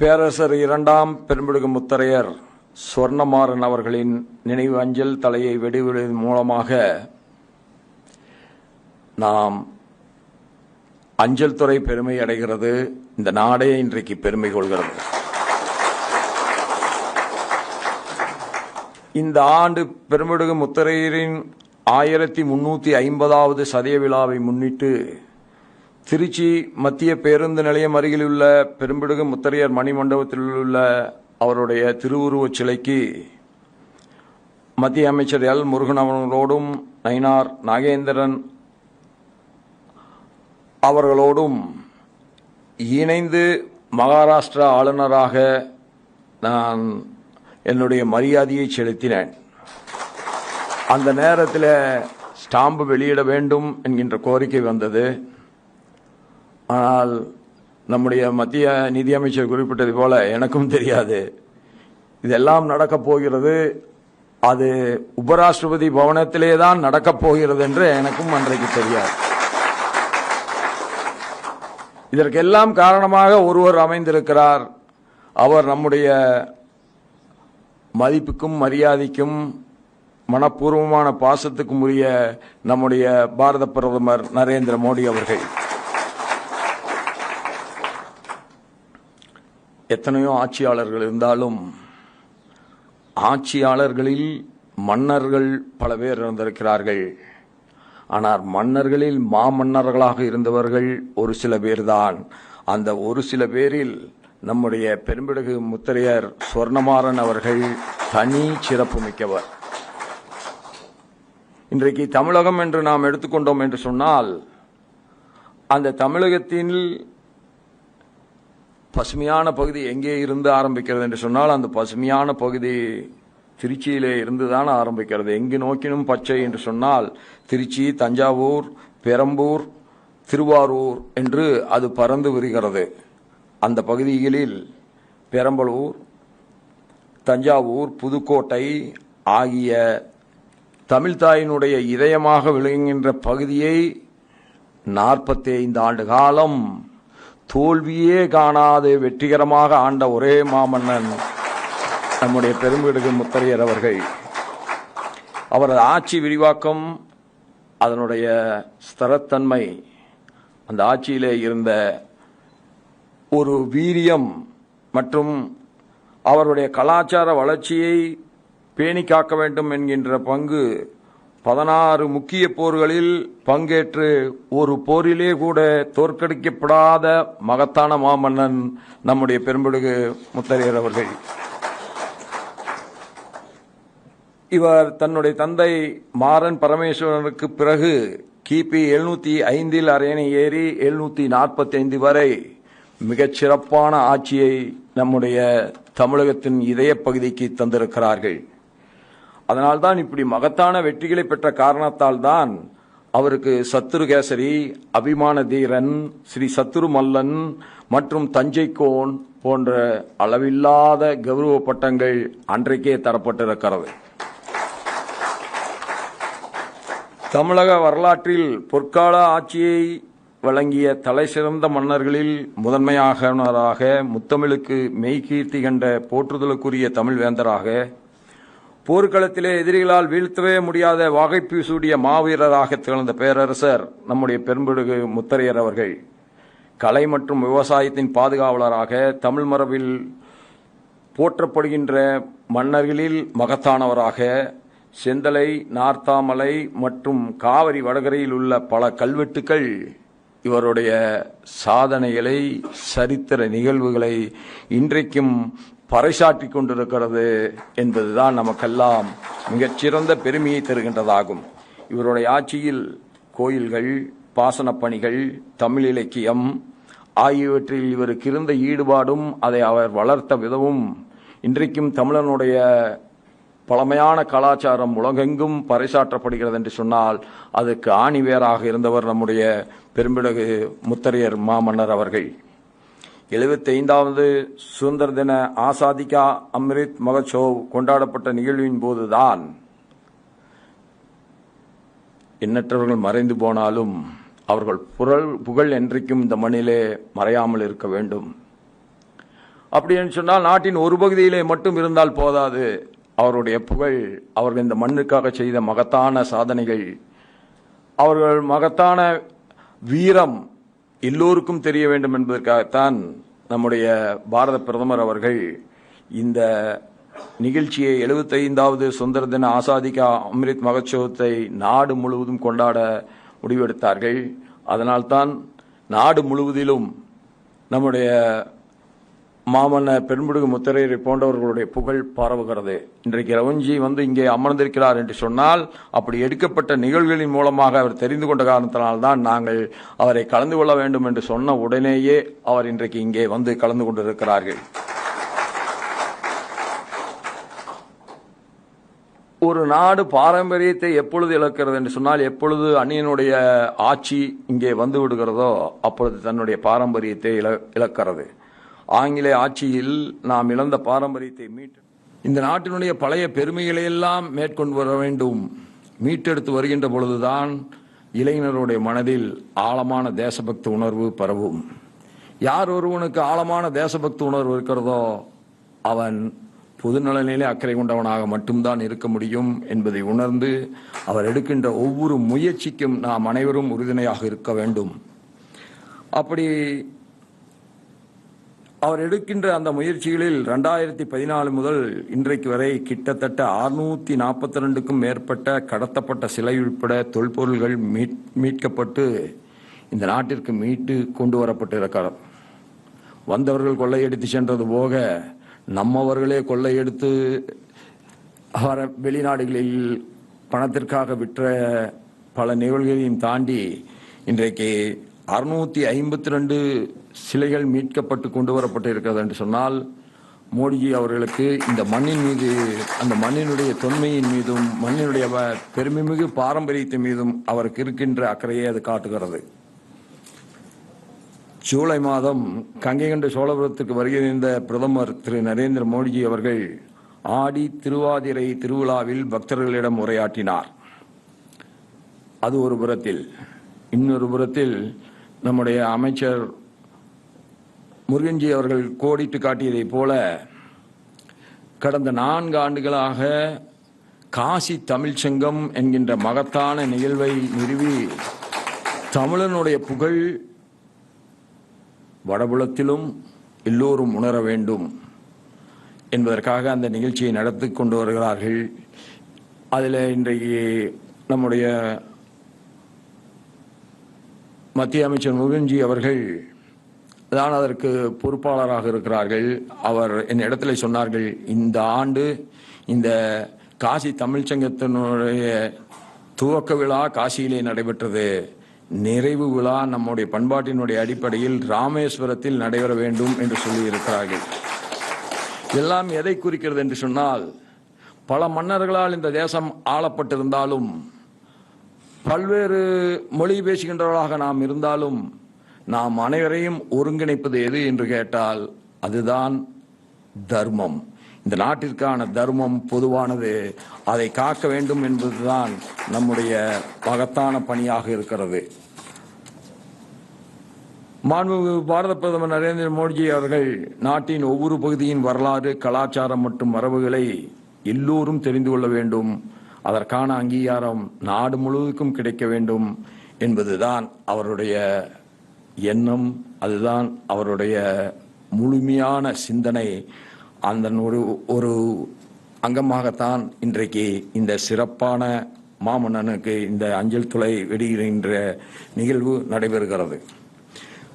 பேரரசர் இரண்டாம் பெரும்பிடுகு முத்தரையர் சொர்ணமாறன் அவர்களின் நினைவு அஞ்சல் தலையை வெடிவிடுவதன் மூலமாக நாம் அஞ்சல் துறை பெருமை அடைகிறது. இந்த நாடே இன்றைக்கு பெருமை கொள்கிறது. இந்த ஆண்டு பெருமிடுகு முத்தரையரின் ஆயிரத்தி முன்னூத்தி ஐம்பதாவது சதய விழாவை முன்னிட்டு திருச்சி மத்திய பேருந்து நிலையம் அருகில் உள்ள பெரும்பிடுகு முத்தரையர் மணிமண்டபத்தில் உள்ள அவருடைய திருவுருவச் சிலைக்கு மத்திய அமைச்சர் எல். முருகன் அவர்களோடும் நயினார் நாகேந்திரன் அவர்களோடும் இணைந்து மகாராஷ்டிரா ஆளுநராக நான் என்னுடைய மரியாதையை செலுத்தினேன். அந்த நேரத்தில் ஸ்டாம்பு வெளியிட வேண்டும் என்கின்ற கோரிக்கை வந்தது. ஆனால் நம்முடைய மத்திய நிதியமைச்சர் குறிப்பிட்டது போல எனக்கும் தெரியாது. இதெல்லாம் நடக்கப் போகிறது. அது உபராஷ்டிரபதி பவனத்திலே தான் நடக்கப் போகிறது என்று எனக்கும் அன்றைக்கு தெரியாது. இதற்கெல்லாம் காரணமாக ஒருவர் அமைந்திருக்கிறார். அவர் நம்முடைய மதிப்புக்கும் மரியாதைக்கும் மனப்பூர்வமான பாசத்துக்கும் உரிய நம்முடைய பாரத பிரதமர் நரேந்திர மோடி அவர்கள். எத்தனையோ ஆட்சியாளர்கள் இருந்தாலும் ஆட்சியாளர்களில் மன்னர்கள் பல பேர் இருந்திருக்கிறார்கள். ஆனால் மன்னர்களில் மாமன்னர்களாக இருந்தவர்கள் ஒரு சில பேர்தான். அந்த ஒரு சில பேரில் நம்முடைய பெரும்பிடுகு முத்தரையர் சொர்ணமாறன் அவர்கள் தனி சிறப்பு மிக்கவர். இன்றைக்கு தமிழகம் என்று நாம் எடுத்துக்கொண்டோம் என்று சொன்னால் அந்த தமிழகத்தில் பசுமையான பகுதி எங்கே இருந்து ஆரம்பிக்கிறது என்று சொன்னால் அந்த பசுமையான பகுதி திருச்சியிலே இருந்துதான் ஆரம்பிக்கிறது. எங்கு நோக்கினும் பச்சை என்று சொன்னால் திருச்சி தஞ்சாவூர் பெரம்பூர் திருவாரூர் என்று அது பறந்து விரிகிறது. அந்த பகுதிகளில் பெரம்பலூர் தஞ்சாவூர் புதுக்கோட்டை ஆகிய தமிழ்தாயினுடைய இதயமாக விளங்குகின்ற பகுதியை நாற்பத்தி ஐந்து ஆண்டு காலம் தோல்வியே காணாது வெற்றிகரமாக ஆண்ட ஒரே மாமன்னன் நம்முடைய பெரும்பிடுகு முத்தரையர் அவர்கள். அவரது ஆட்சி விரிவாக்கம் அதனுடைய ஸ்திரத்தன்மை அந்த ஆட்சியிலே இருந்த ஒரு வீரியம் மற்றும் அவருடைய கலாச்சார வளர்ச்சியை பேணி காக்க வேண்டும் என்கின்ற பங்கு பதினாறு முக்கிய போர்களில் பங்கேற்று ஒரு போரிலே கூட தோற்கடிக்கப்படாத மகத்தான மாமன்னன் நம்முடைய பெரும்பிடுகு முத்தரையர் அவர்கள். இவர் தன்னுடைய தந்தை மாறன் பரமேஸ்வரனுக்கு பிறகு கிபி எழுநூத்தி ஐந்தில் அரையணை ஏறி எழுநூத்தி நாற்பத்தி ஐந்து வரை மிகச் சிறப்பான ஆட்சியை நம்முடைய தமிழகத்தின் இதய பகுதிக்கு தந்திருக்கிறார்கள். அதனால்தான் இப்படி மகத்தான வெற்றிகளை பெற்ற காரணத்தால் தான் அவருக்கு சத்துருகேசரி அபிமான தீரன் ஸ்ரீ சத்துரு மல்லன் மற்றும் தஞ்சைக்கோன் போன்ற அளவில்லாத கௌரவ பட்டங்கள் அன்றைக்கே தரப்பட்டிருக்கிறது. தமிழக வரலாற்றில் பொற்கால ஆட்சியை வழங்கிய தலைசிறந்த மன்னர்களில் முதன்மையாகவராக முத்தமிழுக்கு மெய்கீர்த்தி கண்ட போற்றுதலுக்குரிய தமிழ் வேந்தராக போர்க்களத்திலே எதிரிகளால் வீழ்த்தவே முடியாத வாகைப்பு சூடிய மாவீரராக திகழ்ந்த பேரரசர் நம்முடைய பெரும்பிடுகு முத்தரையர் அவர்கள். கலை மற்றும் விவசாயத்தின் பாதுகாவலராக தமிழ் மரபில் போற்றப்படுகின்ற மன்னர்களில் மகத்தானவராக செந்தலை நார்த்தாமலை மற்றும் காவிரி வடகரையில் உள்ள பல கல்வெட்டுக்கள் இவருடைய சாதனைகளை சரித்திர நிகழ்வுகளை இன்றைக்கும் பறைசாற்றிக் கொண்டிருக்கிறது என்பதுதான் நமக்கெல்லாம் மிகச்சிறந்த பெருமையை தருகின்றதாகும். இவருடைய ஆட்சியில் கோயில்கள் பாசனப் பணிகள் தமிழ் இலக்கியம் ஆகியவற்றில் இவருக்கு இருந்த ஈடுபாடும் அதை அவர் வளர்த்த விதமும் இன்றைக்கும் தமிழனுடைய பழமையான கலாச்சாரம் உலகெங்கும் பறைசாற்றப்படுகிறது என்று சொன்னால் அதுக்கு ஆணிவேராக இருந்தவர் நம்முடைய பெரும்பிடகு முத்தரையர் மாமன்னர் அவர்கள். எழுபத்தி ஐந்தாவது சுதந்திர தின ஆசாதிகா அம்ரித் மகசோவ் கொண்டாடப்பட்ட நிகழ்வின் போதுதான் எண்ணற்றவர்கள் மறைந்து போனாலும் அவர்கள் புகழ் புகழ் என்றைக்கும் இந்த மண்ணிலே மறையாமல் இருக்க வேண்டும். அப்படின்னு சொன்னால் நாட்டின் ஒரு பகுதியிலே மட்டும் இருந்தால் போதாது. அவருடைய புகழ் அவர்கள் இந்த மண்ணுக்காக செய்த மகத்தான சாதனைகள் அவர்கள் மகத்தான வீரம் எல்லோருக்கும் தெரிய வேண்டும் என்பதற்காகத்தான் நம்முடைய பாரத பிரதமர் அவர்கள் இந்த நிகழ்ச்சியை எழுபத்தைந்தாவது சுதந்திர தின ஆசாதிகா அம்ரித் மகோத்சவத்தை நாடு முழுவதும் கொண்டாட முடிவெடுத்தார்கள். அதனால்தான் நாடு முழுவதிலும் நம்முடைய மாமன்னர் பெரும்புடுகு முத்தரையரை போன்றவர்களுடைய புகழ் பரவுகிறது. இன்றைக்கு ரவஞ்சி வந்து இங்கே அமர்ந்திருக்கிறார் என்று சொன்னால் அப்படி எடுக்கப்பட்ட நிகழ்வுகளின் மூலமாக அவர் தெரிந்து கொண்ட காரணத்தினால்தான் நாங்கள் அவரை கலந்து கொள்ள வேண்டும் என்று சொன்ன உடனேயே அவர் இன்றைக்கு இங்கே வந்து கலந்து கொண்டிருக்கிறார்கள். ஒரு நாடு பாரம்பரியத்தை எப்பொழுது இழக்கிறது என்று சொன்னால் எப்பொழுது அந்நியனுடைய ஆட்சி இங்கே வந்து விடுகிறதோ அப்பொழுது தன்னுடைய பாரம்பரியத்தை இழ இழக்கிறது. ஆங்கிலேய ஆட்சியில் நாம் இழந்த பாரம்பரியத்தை மீட்டு இந்த நாட்டினுடைய பழைய பெருமைகளை எல்லாம் மேற்கொண்டு வர வேண்டும். மீட்டெடுத்து வருகின்ற பொழுதுதான் இளைஞருடைய மனதில் ஆழமான தேசபக்தி உணர்வு பரவும். யார் ஒருவனுக்கு ஆழமான தேசபக்தி உணர்வு இருக்கிறதோ அவன் பொதுநலனிலே அக்கறை கொண்டவனாக மட்டும்தான் இருக்க முடியும் என்பதை உணர்ந்து அவர் எடுக்கின்ற ஒவ்வொரு முயற்சிக்கும் நாம் அனைவரும் உறுதுணையாக இருக்க வேண்டும். அப்படி அவர் எடுக்கின்ற அந்த முயற்சிகளில் ரெண்டாயிரத்தி பதினாலு முதல் இன்றைக்கு வரை கிட்டத்தட்ட அறுநூத்தி நாற்பத்தி ரெண்டுக்கும் மேற்பட்ட கடத்தப்பட்ட சிலை உட்பட தொல்பொருள்கள் மீட் மீட்கப்பட்டு இந்த நாட்டிற்கு மீட்டு கொண்டு வரப்பட்டிருக்கிறார் வந்தவர்கள் கொள்ளையடித்து சென்றது போக நம்மவர்களே கொள்ளையெடுத்து வர வெளிநாடுகளில் பணத்திற்காக விற்ற பல நிகழ்வுகளையும் தாண்டி இன்றைக்கு அறுநூத்தி ஐம்பத்தி ரெண்டு சிலைகள் மீட்கப்பட்டு கொண்டு வரப்பட்டு இருக்கிறது என்று சொன்னால் மோடிஜி அவர்களுக்கு இந்த மண்ணின் மீது அந்த மண்ணினுடைய தொன்மையின் மீதும் மண்ணினுடைய பெருமைமிகு பாரம்பரியத்தின் மீதும் அவருக்கு இருக்கின்ற அக்கறையை அது காட்டுகிறது. ஜூலை மாதம் கங்கை கொண்ட சோழபுரத்துக்கு வருகின்ற பிரதமர் திரு நரேந்திர மோடிஜி அவர்கள் ஆடி திருவாதிரை திருவிழாவில் பக்தர்களிடம் உரையாற்றினார். அது ஒரு புறத்தில். இன்னொரு புறத்தில் நம்முடைய அமைச்சர் முருகன்ஜி அவர்கள் கோடிட்டு காட்டியதைப் போல கடந்த நான்கு ஆண்டுகளாக காசி தமிழ்ச்சங்கம் என்கின்ற மகத்தான நிகழ்வை நிறுவி தமிழனுடைய புகழ் வடபுலத்திலும் எல்லோரும் உணர வேண்டும் என்பதற்காக அந்த நிகழ்ச்சியை நடத்தி கொண்டு வருகிறார்கள். அதில் இன்றைக்கு நம்முடைய மத்திய அமைச்சர் முருகன்ஜி அவர்கள் தான் அதற்கு பொறுப்பாளராக இருக்கிறார்கள். அவர் என் இடத்துல சொன்னார்கள் இந்த ஆண்டு இந்த காசி தமிழ்ச்சங்கத்தினுடைய துவக்க விழா காசியிலே நடைபெற்றது. நிறைவு விழா நம்முடைய பண்பாட்டினுடைய அடிப்படையில் ராமேஸ்வரத்தில் நடைபெற வேண்டும் என்று சொல்லியிருக்கிறார்கள். எல்லாம் எதை குறிக்கிறது என்று சொன்னால் பல மன்னர்களால் இந்த தேசம் ஆளப்பட்டிருந்தாலும் பல்வேறு மொழி பேசுகின்றவர்களாக நாம் இருந்தாலும் நாம் அனைவரையும் ஒருங்கிணைப்பது எது என்று கேட்டால் அதுதான் தர்மம். இந்த நாட்டிற்கான தர்மம் பொதுவானது. அதை காக்க வேண்டும் என்பதுதான் நம்முடைய மகத்தான பணியாக இருக்கிறது. மாண்புமிகு பாரத பிரதமர் நரேந்திர மோடிஜி அவர்கள் நாட்டின் ஒவ்வொரு பகுதியின் வரலாறு கலாச்சாரம் மற்றும் மரபுகளை எல்லோரும் தெரிந்து கொள்ள வேண்டும். அதற்கான அங்கீகாரம் நாடு முழுவதுக்கும் கிடைக்க வேண்டும் என்பதுதான் அவருடைய எண்ணம் அதுதான் அவருடைய முழுமையான சிந்தனை. அந்த ஒரு ஒரு அங்கமாகத்தான் இன்றைக்கு இந்த சிறப்பான மாமன்னனுக்கு இந்த அஞ்சல் துளை வெளியிடுகின்ற நிகழ்வு நடைபெறுகிறது.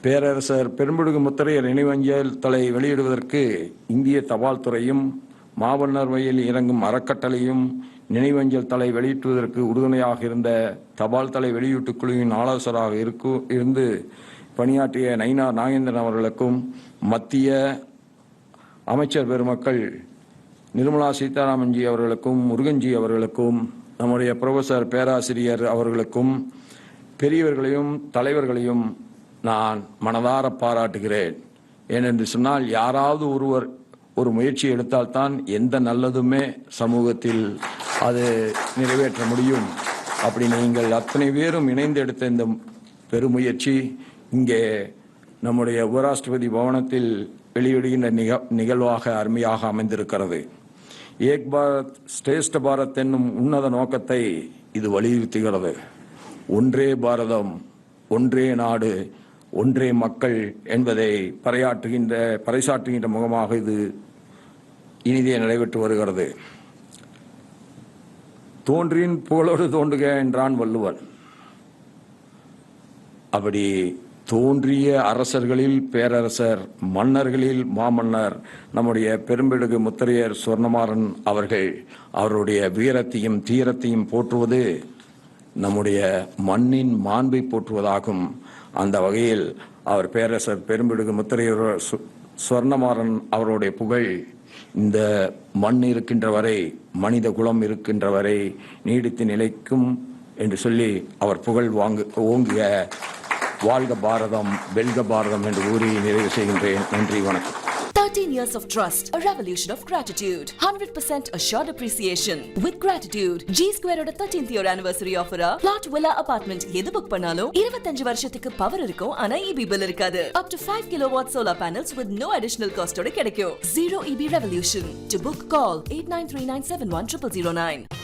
பேரரசர் பெரும்புடுகு முத்தரையர் நினைவஞ்சல் தலை வெளியிடுவதற்கு இந்திய தபால் துறையும் மாமன்னர் வழியில் இறங்கும் அறக்கட்டளையும் நினைவஞ்சல் தலை வெளியிட்டுவதற்கு உறுதுணையாக இருந்த தபால் தலை வெளியீட்டுக் குழுவின் ஆலோசராக இருக்கு இருந்து பணியாற்றிய நயினார் நாகேந்திரன் அவர்களுக்கும் மத்திய அமைச்சர் பெருமக்கள் நிர்மலா சீதாராமன்ஜி அவர்களுக்கும் முருகன்ஜி அவர்களுக்கும் நம்முடைய புரொஃபசர் பேராசிரியர் அவர்களுக்கும் பெரியவர்களையும் தலைவர்களையும் நான் மனதார பாராட்டுகிறேன். ஏனென்று சொன்னால் யாராவது ஒருவர் ஒரு முயற்சி எடுத்தால்தான் எந்த நல்லதுமே சமூகத்தில் அது நிறைவேற்ற முடியும். அப்படி நீங்கள் அத்தனை பேரும் இணைந்து எடுத்த இந்த பெருமுயற்சி இங்கே நம்முடைய உபராஷ்டிரபதி பவனத்தில் வெளியிடுகின்ற நிக நிகழ்வாக அருமையாக அமைந்திருக்கிறது. ஏக் பாரத் ஸ்ரேஷ்ட பாரத் என்னும் உன்னத நோக்கத்தை இது வலியுறுத்துகிறது. ஒன்றே பாரதம் ஒன்றே நாடு ஒன்றே மக்கள் என்பதை பறையாற்றுகின்ற பறைசாற்றுகின்ற முகமாக இது இனிதே நடைபெற்று வருகிறது. தோன்றின் புகழோடு தோன்றுக என்றான் வள்ளுவன் அப்படி தோன்றிய அரசர்களில் பேரரசர் மன்னர்களில் மாமன்னர் நம்முடைய பெரும்பிடுகு முத்திரையர் சொர்ணமாறன் அவர்கள் அவருடைய வீரத்தையும் தீரத்தையும் போற்றுவது நம்முடைய மண்ணின் மாண்பை போற்றுவதாகும். அந்த வகையில் அவர் பேரரசர் பெரும்பிடுகு முத்திரையர் சொர்ணமாறன் அவருடைய புகழ் இந்த மண் இருக்கின்ற வரை மனித குலம் இருக்கின்ற வரை நீடித்து நிலைக்கும் என்று சொல்லி அவர் புகழ் வாங்கு ஓங்குக. வாழ்க பாரதம் வெல்க பாரதம் என்று கூறி நிறைவு செய்கின்றேன் நன்றி வணக்கம் 13 years of trust, a revolution of gratitude. 100% assured appreciation. With gratitude, G Square ஓட 13th year anniversary offer plot villa apartment எது புக் பண்ணாலும் 25 வருஷத்துக்கு பவர் இருக்கும் ஆனா EB bill இருக்காது. Up to 5 kilowatt solar panels with no additional cost ஓட கிடைக்கும். Zero EB revolution. To book, call 8939710009.